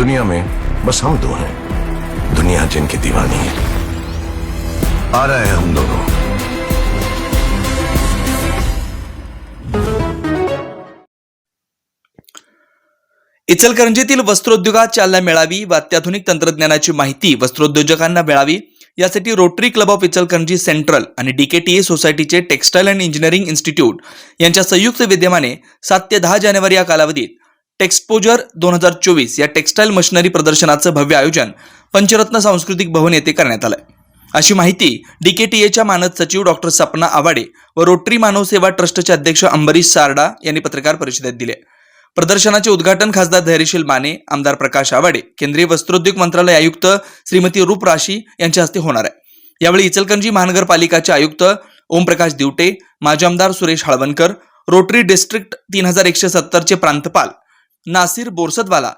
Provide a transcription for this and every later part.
दुनिया में बस हम दो हैं। दुनिया जिनकी दीवानी है। आ रहे हैं हम दोनों। इचलकरंजीतील वस्त्रोद्योगात चालना मिळावी व अत्याधुनिक तंत्रज्ञानाची माहिती वस्त्रोद्योजकांना मिळावी यासाठी rotary club of Ichalkaranji central आणि डीकेटीए सोसायटीचे टेक्स्टाईल अँड इंजिनिअरिंग इन्स्टिट्यूट यांच्या संयुक्त विद्यमाने सात ते दहा जानेवारी या कालावधीत टेक्सपोजर दोन हजार चोवीस या टेक्स्टाईल मशिनरी प्रदर्शनाचं भव्य आयोजन पंचरत्न सांस्कृतिक भवन येथे करण्यात आलं अशी माहिती डीकेटीएच्या मानद सचिव डॉक्टर सपना आवाडे व रोटरी मानव सेवा ट्रस्टचे अध्यक्ष अंबरीश सारडा यांनी पत्रकार परिषदेत दिले. प्रदर्शनाचे उद्घाटन खासदार धैर्यशील माने आमदार प्रकाश आवाडे केंद्रीय वस्त्रोद्योग मंत्रालय आयुक्त श्रीमती रूप राशी यांच्या हस्ते होणार आहे. यावेळी इचलकरंजी महानगरपालिकाचे आयुक्त ओमप्रकाश दिवटे माजी आमदार सुरेश हळवणकर रोटरी डिस्ट्रिक्ट तीन हजार एकशे सत्तरचे प्रांतपाल नासिर बोरसदवाला.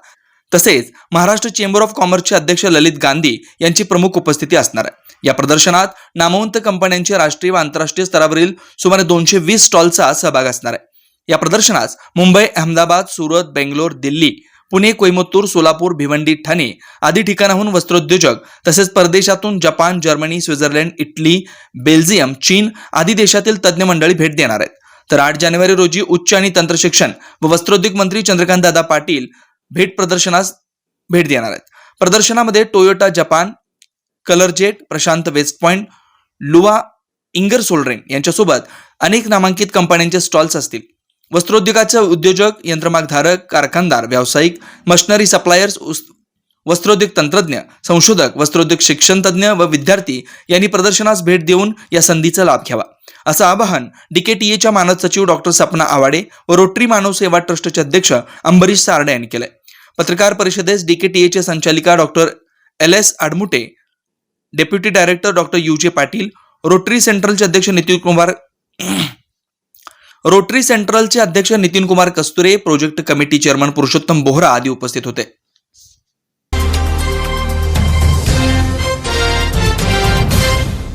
तसेच महाराष्ट्र चेंबर ऑफ कॉमर्सचे अध्यक्ष ललित गांधी यांची प्रमुख उपस्थिती असणार आहे. या प्रदर्शनात नामवंत कंपन्यांचे राष्ट्रीय व आंतरराष्ट्रीय स्तरावरील सुमारे दोनशे वीस स्टॉलचा सहभाग असणार आहे. या प्रदर्शनास मुंबई अहमदाबाद सुरत बेंगलोर दिल्ली पुणे कोईमतूर सोलापूर भिवंडी ठाणे आदी ठिकाणाहून वस्त्रोद्योजक तसेच परदेशातून Japan Germany Switzerland Italy Belgium चीन आदी देशातील तज्ज्ञ मंडळी भेट देणार आहेत. तर आठ जानेवारी रोजी उच्च आणि तंत्रशिक्षण व वस्त्रोद्योग मंत्री चंद्रकांत दादा पाटील भेट प्रदर्शनास भेट देणार आहेत. प्रदर्शनामध्ये Toyota Japan Colorjet Prashant West Point लुवा इंगर सोल्ड्रेन यांच्यासोबत अनेक नामांकित कंपन्यांचे स्टॉल्स असतील. वस्त्रोद्योगाचे उद्योजक यंत्रमागधारक कारखानदार व्यावसायिक मशनरी सप्लायर्स वस्त्रोद्योग तंत्रज्ञ संशोधक वस्त्रोद्योग शिक्षणतज्ञ व विद्यार्थी यांनी प्रदर्शनास भेट देऊन या संधीचा लाभ घ्यावा. असं आवाहन डीकेटीएच्या मानद सचिव डॉक्टर सपना आवाडे व रोटरी मानव सेवा ट्रस्टचे अध्यक्ष अंबरीश सारडे यांनी केलंय. पत्रकार परिषदेस डीकेटीएचे संचालिका doctor L S Admute deputy director doctor U J Patil rotary सेंट्रलचे अध्यक्ष नितीन कुमार रोटरी सेंट्रलचे अध्यक्ष Nitin Kumar Kasture project committee chairman Purushottam Bohra आदी उपस्थित होते.